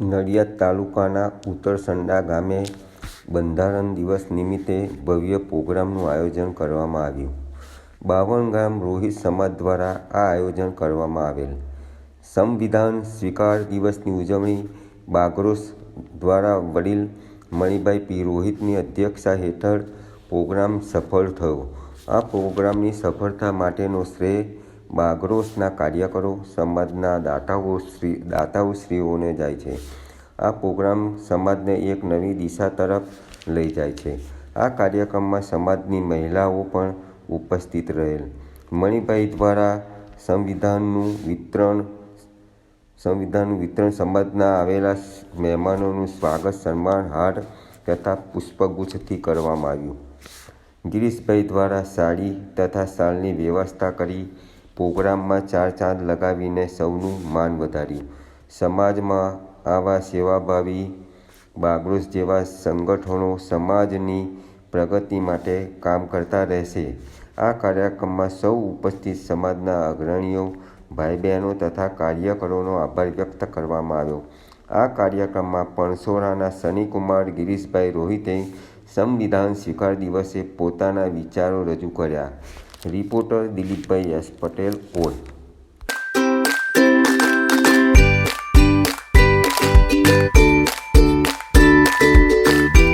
નડિયાદ તાલુકાના ઉત્તરસંડા ગામે બંધારણ દિવસ નિમિત્તે ભવ્ય પ્રોગ્રામનું આયોજન કરવામાં આવ્યું. બાવન ગામ રોહિત સમાજ દ્વારા આ આયોજન કરવામાં આવેલ. સંવિધાન સ્વીકાર દિવસની ઉજવણી બાગરોસ દ્વારા વડીલ મણિભાઈ પી રોહિતની અધ્યક્ષતા હેઠળ પ્રોગ્રામ સફળ થયો. આ પ્રોગ્રામની સફળતા માટેનો શ્રેય બાગરોસના કાર્યકરો, સમાજના દાતાઓ શ્રી દાતાઓશ્રીઓને જાય છે. આ પ્રોગ્રામ સમાજને એક નવી દિશા તરફ લઈ જાય છે. આ કાર્યક્રમમાં સમાજની મહિલાઓ પણ ઉપસ્થિત રહેલ. મણિભાઈ દ્વારા સંવિધાનનું વિતરણ સંવિધાનનું વિતરણ સમાજના આવેલા મહેમાનોનું સ્વાગત, સન્માન, હાર તથા પુષ્પગુચ્છથી કરવામાં આવ્યું. ગિરીશભાઈ દ્વારા સાડી તથા શાલની વ્યવસ્થા કરી પ્રોગ્રામમાં ચાર ચાંદ લગાવીને સૌનું માન વધાર્યું. સમાજમાં આવા સેવાભાવી બાગરોસ જેવા સંગઠનો સમાજની પ્રગતિ માટે કામ કરતા રહેશે. આ કાર્યક્રમમાં સૌ ઉપસ્થિત સમાજના અગ્રણીઓ ભાઈ બહેનો તથા કાર્યકરોનો આભાર વ્યક્ત કરવામાં આવ્યો. આ કાર્યક્રમમાં પણસોરાના શનિકુમાર ગિરીશભાઈ રોહિતે સંવિધાન સ્વીકાર દિવસે પોતાના વિચારો રજૂ કર્યા. Reporter Dilipbhai S Patel all